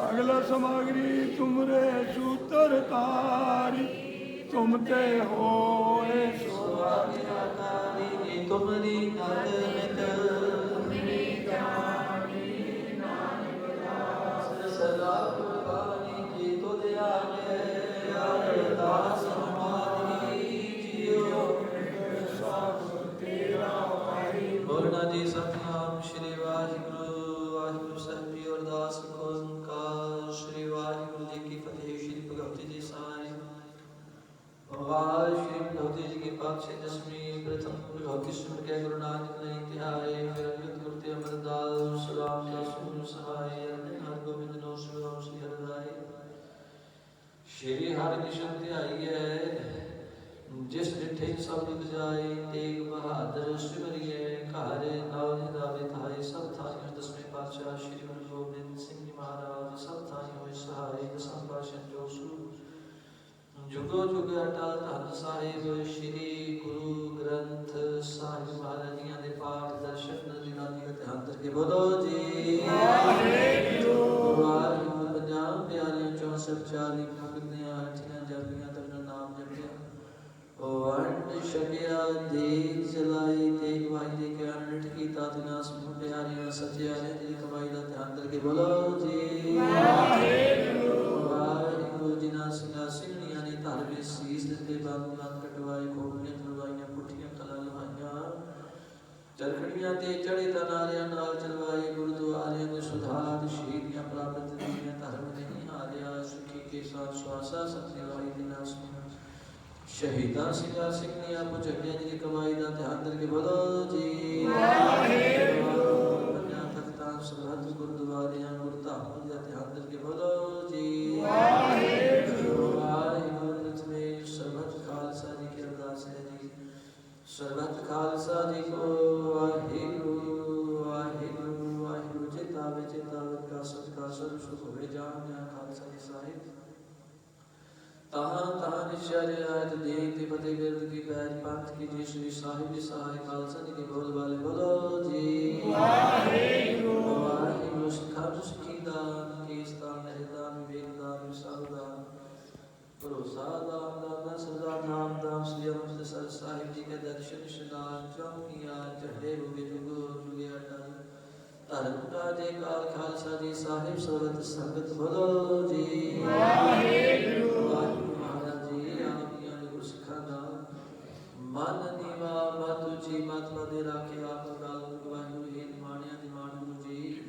ਸਗਲ ਸਮਗਰੀ ਤੁਮਰੇ ਸੂਤਰ ਤਾਰੀ ਤੁਮ ਤੇ ਹੋਏ ਸੁਆਮੀ ਸੁਆਮੀ ਤੁਮਰੀ ਕਰ ਮਿਤ ਸਭ ਦੁਖ ਤੇਗ ਬਹਾਦਰ ਸਿਮਰਿਐ ਘਰ ਨੌ ਨਿਦਾਵੇ ਥਾਏ, ਸਭ ਥਾਈਂ ਦਸਵੇਂ ਪਾਤਸ਼ਾਹ ਸ਼੍ਰੀ ਗੁਰੂ ਗੋਬਿੰਦ ਸਿੰਘ ਜੀ ਮਹਾਰਾਜ, ਸਭ ਥਾਈਂ ਹੋਏ ਸਹਾਈ ਦਸਮ ਪਾਤਸ਼ਾਹ ਜੋ ਸੂ ਜੁਗੋ ਜੁਗ ਅਟਲ ਧੰਨ ਸਾਹਿਬ, ਸ੍ਰੀ ਗੁਰੂ ਗ੍ਰੰਥ ਸਾਹਿਬ ਮਹਾਰਾਜੀਆਂ ਦੇ ਪਾਠ, ਦਰਸ਼ਨ, ਦਿਨਾਂ ਦੀ ਧਿਆਨ ਕਰਕੇ ਬੋਲੋ ਜੀ। ਵਾਹਿਗੁਰੂ ਛਕਿਆ ਦੇਖ ਚਲਾਈ ਦੇਖ ਵਾਈ ਦੇ ਗਿਆਨ ਨਿਠ ਕੀਤਾ ਤਿਨਾ ਸਮੂਹ ਪਿਆਰਿਆਂ ਸਚਿਆਰੇ ਦੀ ਕਮਾਈ ਦਾ ਧਿਆਨ ਕਰਕੇ ਬੋਲੋ ਜੀ। ਵਾਹਿਗੁਰੂ। ਜੀ ਨਾਲ ਸਿੰਘਾਂ ਸਿੰਘਣੀਆਂ ਨੇ ਧਰ ਵਿੱਚ ਸੀਸ ਦਿੱਤੇ ਬੰਦ ਬੰਦ ਕਟਵਾਏ ਖੋਲ੍ਹੀਆਂ ਚਲਵਾਈਆਂ ਪੁੱਠੀਆਂ ਕਲਾ ਲਵਾਈਆਂ। ਚਰਖੜੀਆਂ ਤੇ ਚੜੇ ਤਨਾਰਿਆਂ ਨਾਲ ਚਲਵਾਏ ਗੁਰਦੁਆਰਿਆਂ ਦੇ ਸੁਧਾਰ ਸ਼ਹੀਦੀਆਂ ਪ੍ਰਾਪਤ ਦੀਆਂ ਧਰਮ ਨਹੀਂ ਹਾਰਿਆ ਸੁਖੀ ਕੇ ਸਾਥ ਸਵਾਸਾ ਸਤਿਵਾਈ ਦੀ ਨਾਸ ਸ਼ਹੀਦਾਂ ਸਿੰਘਾਂ ਸਿੰਘਣੀਆਂ ਪੁਜਗਿਆ ਜੀ ਦੀ ਕਮਾਈ ਦਾ ਧਿਆਨ ਕਰਕੇ ਬੋਲੋ ਜੀ। ਵਾਹਿਗੁਰੂ ਪੰਜਾਂ ਤਖਤਾਂ ਸਰਬੱਤ ਗੁਰਦੁਆਰਿਆਂ ਤਾਹਾਂ ਨਿਸ਼ਚਰਿਆ ਤੇ ਦੇਹ ਤੇ ਫਤਿਹ ਬਿਰਦ ਕੀ ਪੈਜ ਪੰਥ ਕੀ ਜੀ ਸ੍ਰੀ ਸਾਹਿਬ ਜੀ ਸਹਾਇ ਖਾਲਸਾ ਜੀ ਕੇ ਬੋਲ ਵਾਲੇ ਬੋਲੋ ਜੀ ਵਾਹਿਗੁਰੂ ਵਾਹਿਗੁਰੂ ਸਿਖਾ ਸੁਖੀ ਦਾਨ ਕੀ ਸਤਾਨ ਨਿਰਦਾਨ ਵਿਵੇਕ ਦਾਨ ਵਿਸਾਲ ਦਾਨ ਭਰੋਸਾ ਦਾਨ ਦਾਨਾ ਸਦਾ ਨਾਮ ਦਾਨ ਸ੍ਰੀ ਅੰਮ੍ਰਿਤਸਰ ਸਾਹਿਬ ਜੀ ਕੇ ਦਰਸ਼ਨ ਇਸ਼ਨਾਨ ਚੌਕੀਆਂ ਝੰਡੇ ਰੁਗੇ ਜੁਗੋ ਜੁਗੇ ਅਟਲ ਧਰਮ ਕਾ ਦੇ ਕਾਲ ਖਾਲਸਾ ਜੀ ਸਾਹਿਬ ਸਰਬਤ ਸੰਗਤ ਬੋਲੋ ਜੀ ਵਾਹਿਗੁਰੂ ਵਾਹਿਗੁਰੂ ਦੇ ਰਾਖੇ ਆਪ ਗਾਲ ਵਾਹਿਗੁਰੂ ਜੀ, ਨਿਮਾਣਿਆ ਨਿਮਾਣ ਗੁਰੂ ਜੀ।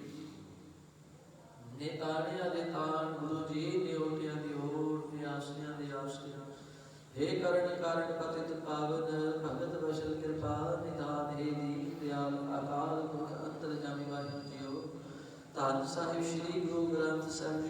ਨੇਤਾਣਿਆਂ ਦੇ ਤਾਣ ਗੁਰੂ ਜੀ, ਨਿਉਟਿਆਂ ਦੀ ਓਟ ਤੇ ਆਸਰਿਆਂ ਦੇ ਆਸਰਿਆਂ हे ਕਰਨ ਕਾਰਨ ਪਤਿਤ ਪਾਵਨ, ਭਗਤ ਵਸ਼ਲ ਕਿਰਪਾ ਨਿਧਾਨ ਹੈ ਦੀ ਦਿਆਲ ਅਕਾਲ ਪੁਰਖ ਅੰਤਰ ਜਾਮੀ ਵਾਹਿਗੁਰੂ ਜੀਓ। ਧੰਨ ਸਾਹਿਬ ਸ੍ਰੀ ਗੁਰੂ ਗ੍ਰੰਥ ਸਾਹਿਬ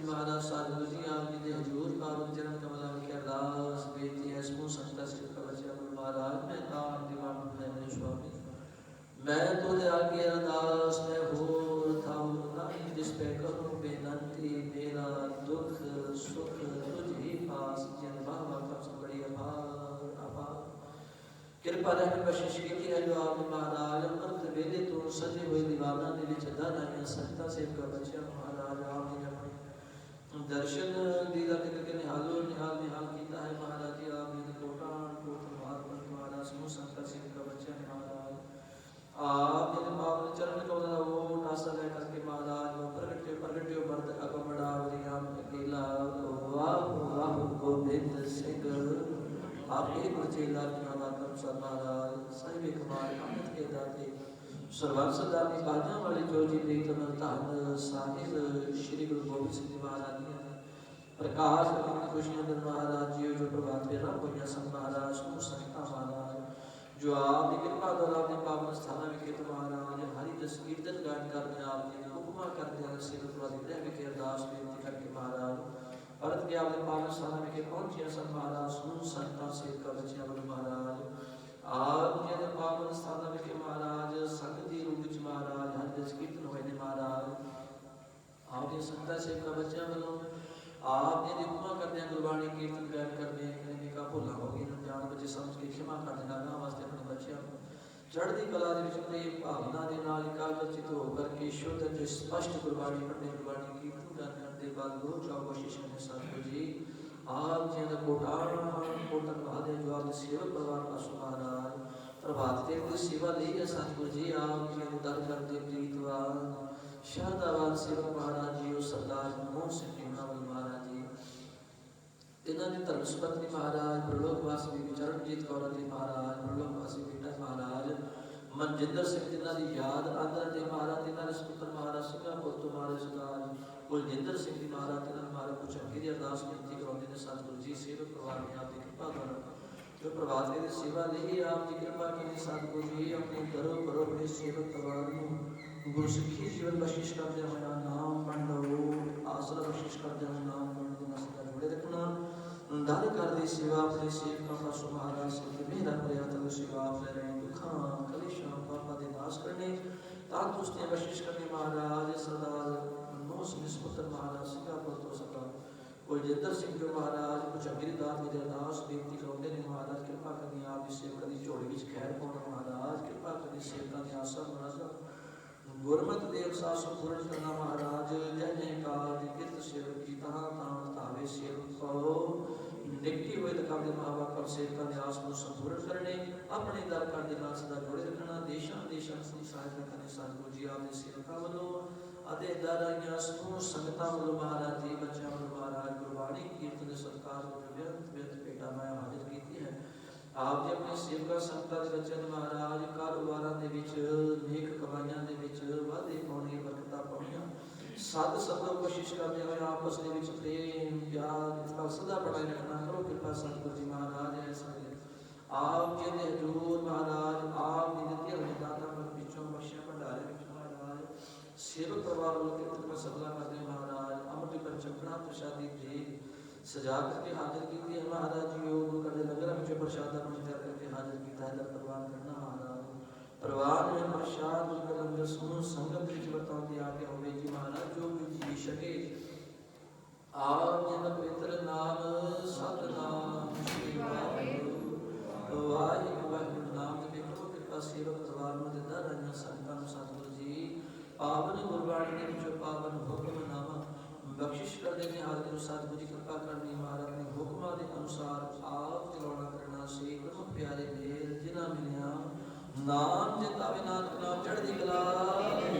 ਮੈਂ ਤੁਧ ਆਗੇ ਅਰਦਾਸ ਮੈਂ ਹੋਰ ਥਾਉ ਨਹੀਂ ਜਿਸ ਪੈ ਕਰੂੰ ਬੇਨੰਤੀ, ਮੇਰਾ ਦੁੱਖ, ਸੁਖ ਤੁਝ ਹੀ ਪਾਸ, ਜਨ ਬਾਬਾ ਕਾ ਸਭ ਅਪਾਰ ਅਪਾਰ। ਕਿਰਪਾ ਰਹਿ ਬਖਸ਼ਿਸ਼ ਕੀਤੀ ਹੈ ਜੋ ਆਪ ਮਹਾਰਾਜ, ਅੰਮ੍ਰਿਤ ਵੇਲੇ ਤੋਂ ਸਜੇ ਹੋਏ ਦੀਵਾਨਾਂ ਦੇ ਵਿੱਚ ਦਾਨਾਈਆਂ ਸੰਤਾਂ ਸੇਵਕਾ ਬੱਚਿਆਂ। ਮਹਾਰਾਜ, ਆਪ ਜੀ ਆਪਣੇ ਦਰਸ਼ਨ ਦੀ ਦਾ ਕਰਕੇ ਨਿਹਾਲੋ, ਨਿਹਾਲ ਨਿਹਾਲ ਕੀਤਾ ਹੈ। ਮਹਾਰਾਜ ਜੀ, ਆਪ ਜੀ ਕੋਟਾਂ, ਕੋਟ ਮਾਰ ਮਹਾਰਾਜ ਸਮੂਹ ਸੰਤਾਂ ਸੇਵਕਾ ਬੱਚਿਆਂ ਮਹਾਰਾਜ ਆਪ ਜੀ ਪਾਵਨ ਚਰਨ ਕਮਲ ਦਾ ਉਹ ਕਰਕੇ ਮਹਾਰਾਜ ਪ੍ਰਗਟਿਓ ਪ੍ਰਗਟਿਓ ਮਰਦ ਅਗਮੜਾ ਵਰਿਆਮ ਅਕੇਲਾ ਵਾਹ ਵਾਹ ਗੋਬਿੰਦ ਸਿੰਘ, ਆਪੇ ਗੁਰਜੇ ਲਾਜਨਾ ਦਾ ਕਰਮ ਸਾਹਿਬ ਕਮਾਲ ਅਮਿਤ ਕੇ ਦਾਤੇ ਸਰਬੰਸ ਸਦਾ ਦੀ ਵਾਲੇ ਜੋ ਜੀ ਪ੍ਰੀਤਮ ਧੰਨ ਸਾਹਿਬ ਸ੍ਰੀ ਗੁਰੂ ਗੋਬਿੰਦ ਸਿੰਘ ਜੀ ਮਹਾਰਾਜ ਜੀ ਪ੍ਰਕਾਸ਼ ਖੁਸ਼ੀਆਂ ਦੇ ਮਹਾਰਾਜ ਜੀ ਜੋ ਪ੍ਰਭਾਤ ਫੇਰਾ ਹੋਈਆਂ ਸਨ ਮਹਾਰਾਜ ਨੂੰ ਸੰਤਾਂ ਮਹਾਰਾਜ ਜੋ ਆਪ ਦੀ ਕਿਰਪਾ ਦੁਆਰਾ ਆਪਣੇ ਪਾਵਨ ਸਥਾਨਾਂ ਵਿਖੇ ਤੁਹਾਰਾਜ ਹਰੀ ਜਸ ਕੀਰਤਨ ਗਾਇਨ ਕਰਦੇ ਆਪ ਜੀ ਦੀ ਕਰਦੇ ਹਨ ਸੇਵਕ ਵਾਲੀ ਗ੍ਰਹਿ ਵਿਖੇ ਅਰਦਾਸ ਬੇਨਤੀ ਕਰਕੇ ਮਹਾਰਾਜ ਭਰਤ ਕੇ ਆਪਣੇ ਪਾਵਨ ਸਥਾਨਾਂ ਵਿਖੇ ਪਹੁੰਚਿਆ ਸਨ ਮਹਾਰਾਜ ਸੁਣ ਸੰਤਾਂ ਸੇਵਕਾਂ, ਬੱਚਿਆਂ ਵੱਲੋਂ ਮਹਾਰਾਜ। ਆਪ ਜੀ ਦੇ ਪਾਵਨ ਸਥਾਨਾਂ ਵਿਖੇ ਮਹਾਰਾਜ, ਸੰਗਤ ਦੀ ਰੂਪ ਵਿੱਚ ਮਹਾਰਾਜ, ਹਰੀ ਜਸ ਕੀਰਤਨ ਹੋਏ ਨੇ ਮਹਾਰਾਜ। ਆਪ ਜੀ ਸੰਤਾਂ ਸੇਵਕਾਂ, ਬੱਚਿਆਂ ਵੱਲੋਂ ਆਪ ਜੀ ਦੀ ਉਪਮਾ ਕਰਦੇ ਹਨ ਗੁਰਬਾਣੀ ਕੀਰਤਨ ਗਾਇਨ ਕਰਦੇ ਹਨ ਕਿੰਨੇ ਕਾ ਭੁੱਲਾਂ ਹੋ ਗਈ ਨੂੰ, ਜਾਣ ਬੱਚੇ ਸਮਝ ਕੇ ਖਿਮਾ ਕਰ ਦੇਣਾ ਨਾ ਵਾਸਤੇ ਆਪਣੇ ਬੱਚਿਆਂ ਨੂੰ। ਚੜ੍ਹਦੀ ਕਲਾ ਦੇ ਵਿੱਚ ਪ੍ਰੇਮ ਭਾਵਨਾ ਦੇ ਨਾਲ ਇਕਾਗਰਚਿਤ ਹੋ ਕਰਕੇ ਸ਼ੁੱਧ ਤੇ ਸਪਸ਼ਟ ਗੁਰਬਾਣੀ ਪੜ੍ਹਨੇ ਗੁਰਬਾਣੀ ਕੀਰਤਨ ਗਾਇਨ ਕਰਨ ਦੇ ਬਾਅਦ ਗੁਰੂ ਚਾਹ ਬਖਸ਼ਿਸ਼ ਨੇ ਸਤਿਗੁਰੂ ਜੀ, ਆਪ ਜੀ ਦਾ ਕੋਟਾਰ ਕੋਟਨ ਬਾਦੇ ਜਵਾਬ ਦੇ ਸੇਵਕ ਪਰਿਵਾਰ ਪਾਸੋਂ ਮਹਾਰਾਜ, ਪ੍ਰਭਾਤ ਤੇ ਦੀ ਸੇਵਾ ਲਈ ਹੈ ਸਤਿਗੁਰੂ ਜੀ, ਆਪ ਜੀ ਦੇ ਦਰ ਕਰਦੇ ਪ੍ਰੀਤਵਾਨ ਸ਼ਰਦਾਵਾਨ ਸੇਵਕ ਮਹਾਰਾਜ ਜੀ, ਉਹ ਸਰਦਾਰ ਮੋਹਨ ਸਿੰਘ ਜੀ ਨਾਵਲ ਮਹਾਰਾਜ ਜੀ ਇਹਨਾਂ ਦੇ ਧਰਮ ਸੁਪਤਨੀ ਮਹਾਰਾਜ ਪ੍ਰਲੋਕ ਵਾਸੀ ਬੀਬੀ ਚਰਨਜੀਤ ਕੌਰ ਜੀ ਮਹਾਰਾਜ ਪ੍ਰਲੋਕ ਵਾਸੀ ਬੇਟਾ ਮਹਾਰਾਜ ਮਨਜਿੰਦਰ ਸਿੰਘ ਜਿਨ੍ਹਾਂ ਦੀ ਯਾਦ ਆਦਰ ਦੇ ਮਹਾਰਾਜ ਇਹਨਾਂ ਦੇ ਸੁਪੁੱਤਰ ਮਹਾਰਾਜ ਸਿੰਘਾਪੁਰ ਤੋਂ ਮਹਾਰਾਜ ਸਰਦਾਰ ਕੁਲਜਿੰਦਰ ਸਿੰਘ ਜੀ ਮਹਾਰਾਜ ਇਹਨਾਂ ਨੂੰ ਮਹਾਰਾਜ ਕੁਝ ਅੱਗੇ ਦੀ ਅਰਦਾਸ ਬੇਨਤੀ ਕਰਾਉਂਦੇ ਨੇ ਸਤਿਗੁਰੂ ਜੀ ਸੇਵਕ ਪਰਿਵਾਰ ਨੇ ਆਪ ਦੀ ਕਿਰਪਾ ਦੁਆਰਾ ਜੋ ਪ੍ਰਭਾਤ ਦੇ ਸੇਵਾ ਲਈ ਆਪ ਦੀ ਕਿਰਪਾ ਕੀਤੀ ਸਤਿਗੁਰੂ ਜੀ ਆਪਣੇ ਦਰੋ ਕਰੋ ਆਪਣੇ ਸੇਵਕ ਪਰਿਵਾਰ ਨੂੰ ਗੁਰਸਿੱਖੀ ਜੀਵਨ ਬਖਸ਼ਿਸ਼ ਕਰਦੇ ਹੋਇਆ ਨਾਮ ਮੰਡੋ ਆਸਰਾ ਬਖਸ਼ਿਸ਼ ਕਰਦੇ ਹੋਇਆ ਨਾਮ ਮੰਡੋ ਨਾਲ ਸਦਾ ਜੁੜੇ ਰੱਖਣਾ ਦਰ ਕਰਦੀ ਸੇਵਾ ਆਪਣੇ ਸੇਵਕਾਂ ਪਾਸੋਂ ਮਹਾਰਾਜ ਸੇ ਮੇਰਾ ਪ੍ਰਿਆ ਤਲ ਸੇਵਾ ਆਪਣੇ ਰਹੇ ਕਲੇਸ਼ਾਂ, ਪਾਪਾਂ ਦੇ ਨਾਸ਼ ਕਰਨੇ, ਤਾਂ ਤੁਸਤੇ ਬਖਸ਼ਿਸ਼ ਕਰਨੇ ਮਹਾਰਾਜ, ਸਰਦਾਰ ਮਨੋਹ ਸਿੰਘ ਸੁਪੁੱਤਰ ਮਹਾਰਾਜ ਸਿੰਘਾਪੁਰ ਤੋਂ ਸਰਦਾਰ ਕੁਲਜਿੰਦਰ ਸਿੰਘ ਜੋ ਮਹਾਰਾਜ ਕੁਝ ਅਗਰੀ ਦਾਤ ਅਰਦਾਸ ਬੇਨਤੀ ਕਰਾਉਂਦੇ ਨੇ ਮਹਾਰਾਜ, ਕਿਰਪਾ ਕਰਨੀ ਆਪ ਦੀ ਸੇਵਾ ਦੀ ਝੋਲੀ ਵਿੱਚ ਖੈਰ ਪਾਉਣਾ, ਮਹਾਰਾਜ, ਕਿਰਪਾ ਕਰਨੀ ਸੇਵਕਾਂ ਦੀ ਆਸਾ ਮਹਾਰਾਜ ਗੁਰਮਤ ਦੇ ਅਕਸਾਰ ਸੰਪੂਰਨ ਕਰਨਾ ਮਹਾਰਾਜ, ਜੈ ਜੈ ਕਾਰ ਦੀ ਕਿਰਤ ਸੇਵਕ ਕੀ ਤਹਾਂ ਤਾਣ ਧਾਵੇ ਸੇਵਕ ਕੋ ਨਿਕਟੀ ਹੋਏ ਤਕਾਂ ਦੇ ਮਾਵਾ ਕਰ ਸੇਵਕਾਂ ਦੇ ਆਸ ਨੂੰ ਸੰਪੂਰਨ ਕਰਨੇ, ਆਪਣੇ ਦਰ ਕਰ ਦੇ ਨਾਲ ਸਦਾ ਜੋੜੇ ਰੱਖਣਾ, ਦੇਸ਼ਾਂ ਦੇਸ਼ਾਂ ਦੀ ਸਹਾਇਤਾ ਕਰਨੇ ਸਤਿਗੁਰੂ ਜੀ ਆਪ ਦੇ ਸੇਵਕਾਂ ਵੱਲੋਂ ਅਤੇ ਦਰਾਈਆਂ ਸਮੂਹ ਸੰਗਤਾਂ ਵੱਲੋਂ ਮਹਾਰਾਜ ਜੀ, ਬੱਚਿਆਂ ਵੱਲੋਂ ਮਹਾਰਾਜ ਗੁਰਬਾਣੀ, ਕੀਰਤਨ ਦੇ ਸਤਕਾਰ ਨੂੰ ਬੇਅੰਤ ਬੇਅੰਤ ਭੇਟਾ ਮੈਂ ਹਾਜ਼ਰ ਕੀਤੀ ਹੈ ਆਪ ਜੀ ਆਪਣੇ ਸੇਵਕਾਂ ਸੰਗਤਾਂ ਦੇ ਬੱਚਿਆਂ ਨੂੰ ਮਹਾਰਾਜ ਕਾਰੋਬਾਰਾਂ ਦੇ ਵਿੱਚ, ਨੇਕ ਕਮਾਈਆਂ ਦੇ ਵਿੱਚ ਵਾਧੇ ਪਾਉਣੇ ਬਰਕਤਾਂ ਪਾਉਣੀਆਂ। ਸਦ ਸਤੋ ਕੋਸ਼ਿਸ਼ ਕਰਦੇ ਹੋਏ ਆਪਸ ਦੇ ਵਿੱਚ ਪ੍ਰੇਮ, ਪਿਆਰ ਇਤਕਾ ਸਦਾ ਬਣਾਈ ਰੱਖਣਾ ਕਰੋ, ਕਿਰਪਾ ਸਤਿਗੁਰੂ ਜੀ ਮਹਾਰਾਜ ਐ ਸਾਰੇ ਆਪ ਜੀ ਦੇ ਹਜ਼ੂਰ ਮਹਾਰਾਜ, ਆਪ ਦੀ ਦਿੱਤੀ ਹੋਈ ਦਾਤਾਂ ਮਤ ਵਿੱਚੋਂ ਬਖਸ਼ਿਆ ਭੰਡਾਰੇ ਵਿੱਚ ਮਹਾਰਾਜ, ਸੇਵਕ ਪਰਿਵਾਰ ਵੱਲੋਂ ਕਿਰਤ ਸਬਲਾ ਕਰਦੇ ਮਹਾਰਾਜ, ਅੰਮ੍ਰਿਤ ਪੰਚਕੜਾ ਪ੍ਰਸ਼ਾਦੀ ਦੇ ਸਜਾ ਕਰਕੇ ਹਾਜ਼ਰ ਕੀਤੀ ਹੈ। ਮਹਾਰਾਜ ਜੀ, ਉਹ ਗੁਰੂ ਕਰਦੇ ਲੰਗਰਾਂ ਵਿੱਚ ਪ੍ਰਸ਼ਾਦਾ ਬਣ ਤਿਆਰ ਕਰਕੇ ਹਾਜ਼ਰ ਕੀਤਾ ਹੈ। ਦਰ ਪ੍ਰਵਾਨ ਕਰਨਾ ਮਹਾਰਾਜ। ਪ੍ਰਵਾਨ ਹੈ ਪ੍ਰਸ਼ਾਦ ਗੁਰੂ ਕੇ ਲੰਗਰ ਸਮੂਹ ਸੰਗਤ ਵਿੱਚ ਵਰਤਾਉਂਦੇ ਆ ਕੇ ਹੋਵੇ ਜੀ ਮਹਾਰਾਜ, ਜੋ ਵੀ ਜੀ ਸਕੇ ਆਪ ਜੀ ਦਾ ਪਵਿੱਤਰ ਨਾਮ ਸਤਨਾਮ ਸ੍ਰੀ ਵਾਹਿਗੁਰੂ। ਵਾਹਿਗੁਰੂ ਵਾਹਿਗੁਰੂ ਨਾਮ ਦੇ ਬਿਖਰੋ ਕਿਰਪਾ ਸੇਵਕ ਪਰਿਵਾਰ ਨੂੰ ਦਿੱਤਾ। ਰਹੀਆਂ ਸੰਤਾਂ ਨੂੰ ਸਤਿਗੁਰੂ ਜੀ, ਪਾਵਨ ਗੁਰਬਾਣੀ ਦੇ ਵਿੱਚੋਂ ਪਾਵਨ ਹੁਕਮ ਨਾਮਾ ਬਖਸ਼ਿਸ਼ ਕਰਦੇ ਨੇ ਹਾਜ਼ਰ ਨੂੰ ਸਤਿਗੁਰੂ ਜੀ ਕਿਰਪਾ ਕਰਨੀ, ਮਹਾਰਾਜ ਦੇ ਹੁਕਮਾਂ ਦੇ ਅਨੁਸਾਰ ਆਪ ਚਲਾਉਣਾ, ਕਰਨਾ ਸੇ ਗੁਰੂ ਪਿਆਰੇ ਮੇਲ ਜਿਨ੍ਹਾਂ ਮਿਲਿਆ। ਨਾਮ ਜਿਤਾਵੇ ਨਾਨਕ, ਨਾਮ ਚੜ੍ਹਦੀ ਕਲਾ।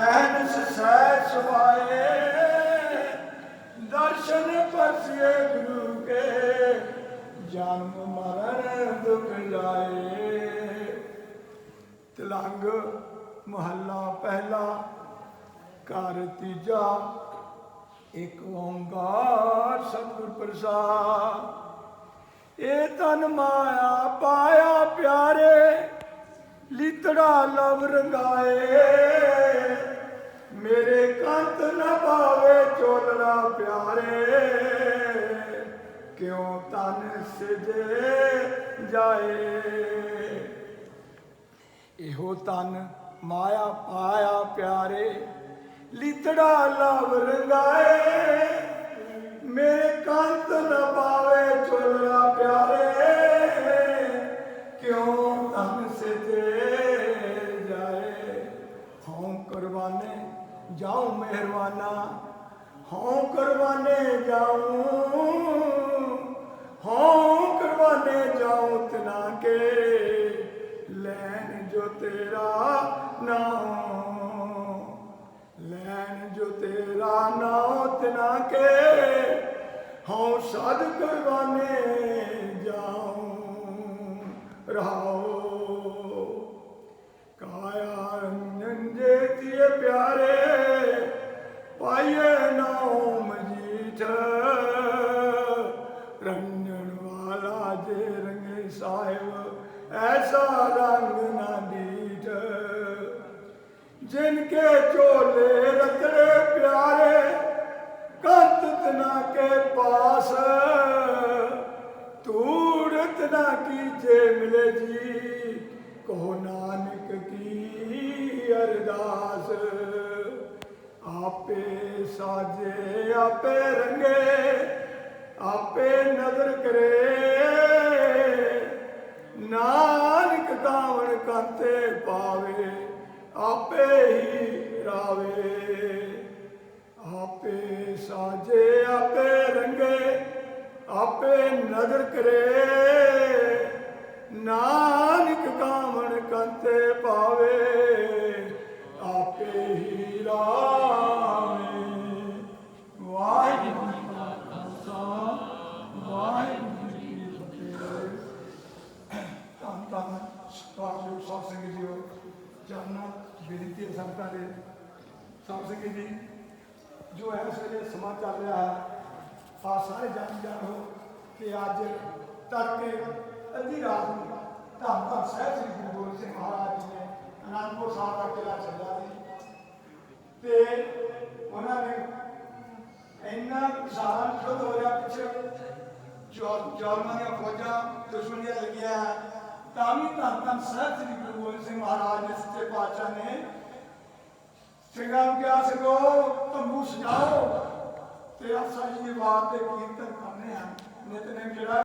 ਐਨਸ ਸਹਿ ਸੁਭਾਏ, ਦਰਸ਼ਨ ਪਰਸਿਏ ਗੁਰੂ ਕੇ, ਜਨਮ ਮਰਨ ਦੁਖ ਜਾਏ। ਤਲੰਗ ਮਹੱਲਾ ਪਹਿਲਾ, ਘਰ ਤੀਜਾ, ਇੱਕ ਓੰਕਾਰ ਸਤਿਗੁਰ ਪ੍ਰਸਾਦ। ਇਹ ਤਨ ਮਾਇਆ ਪਾਇਆ ਪਿਆਰੇ ਲਿਤੜਾ ਲਵ ਰੰਗਾਏ। ਮੇਰੇ ਕੰਤ ਨਾ ਪਾਵੇ ਚੋਲਣਾ ਪਿਆਰੇ। ਕਿਉਂ ਤਨ ਸਿਜੇ ਜਾਏ? ਇਹੋ ਤਨ ਮਾਇਆ ਪਾਇਆ ਪਿਆਰੇ। ਲਿਤੜਾ ਲਵ ਰੰਗਾਏ। ਮੇਰੇ ਕੰਤ ਨਾ ਪਾਵੇ ਚੋਲਣਾ ਪਿਆਰੇ। ਮਿਹਰਬਾਨਾ, ਹਉ ਕਰਵਾਨੇ ਜਾਉ ਹਉ ਕਰਵਾਨੇ ਜਾਉ ਤਨਾ ਕੇ, ਲੈਣ ਜੋ ਤੇਰਾ ਨਾਮ ਲੈਣ ਜੋ ਤੇਰਾ ਨਾਮ ਤਨਾ ਕੇ, ਹਉ ਸਦ ਕਰਵਾਨੇ ਜਾਉ ਰਹਾਓ ਕੰਤ ਕੇ ਪਾਸ। ਤੂੜਤ ਨਾ ਕੀਜੇ ਮਿਲੇ ਜੀ, ਕਹੋ ਨਾਨਕ ਕੀ ਅਰਦਾਸ। ਆਪੇ ਸਾਜੇ, ਆਪੇ ਰੰਗੇ, ਆਪੇ ਨਜ਼ਰ ਕਰੇ। ਨਾਨਕ ਕਾਵਣ ਕੰਤੇ ਪਾਵੇ, ਆਪੇ ਹੀ ਰਾਵੇ। ਆਪੇ ਸਾਜੇ ਆਪੇ ਰੰਗੇ ਆਪੇ ਨਜ਼ਰ ਕਰੇ। ਤੜਕੇ ਅੱਧੀ ਰਾਤ ਨੂੰ ਧੰਨ ਧੰਨ ਸਾਹਿਬ ਸ੍ਰੀ ਗੁਰੂ ਗੋਬਿੰਦ ਸਿੰਘ ਮਹਾਰਾਜ ਜੀ ਨੇ ਅਨੰਦਪੁਰ ਸਾਹਿਬ ਦਾ ਕਿਲਾ ਚੱਲਿਆ ਸੀ। ਤੇ ਉਹਨਾਂ ਨੇ ਇੰਨਾ ਕਿਸਾਨ ਖੁਦ ਹੋ ਰਿਹਾ ਪਿੱਛੇ। ਜੋਰ ਦੀਆਂ ਫੌਜਾਂ ਦੁਸ਼ਮਣ ਦੀਆਂ ਲੱਗੀਆਂ। ਤਾਂ ਵੀ ਧੰਨ ਧੰਨ ਸਾਹਿਬ ਸ੍ਰੀ ਗੁਰੂ ਗੋਬਿੰਦ ਸਿੰਘ ਮਹਾਰਾਜ ਨੇ ਸੱਚੇ ਪਾਤਸ਼ਾਹ ਨੇ ਸਿੰਘਾਂ ਨੂੰ ਕਿਹਾ ਸਿੰਘੋ ਤੰਬੂ ਸਜਾਓ। ਤੇ ਆਸਾ ਜੀ ਦੀ ਬਾਤ ਤੇ ਕੀਰਤਨ ਕਰਨੇ ਹਨ ਨਿਤਨੇਮ ਜਿਹੜਾ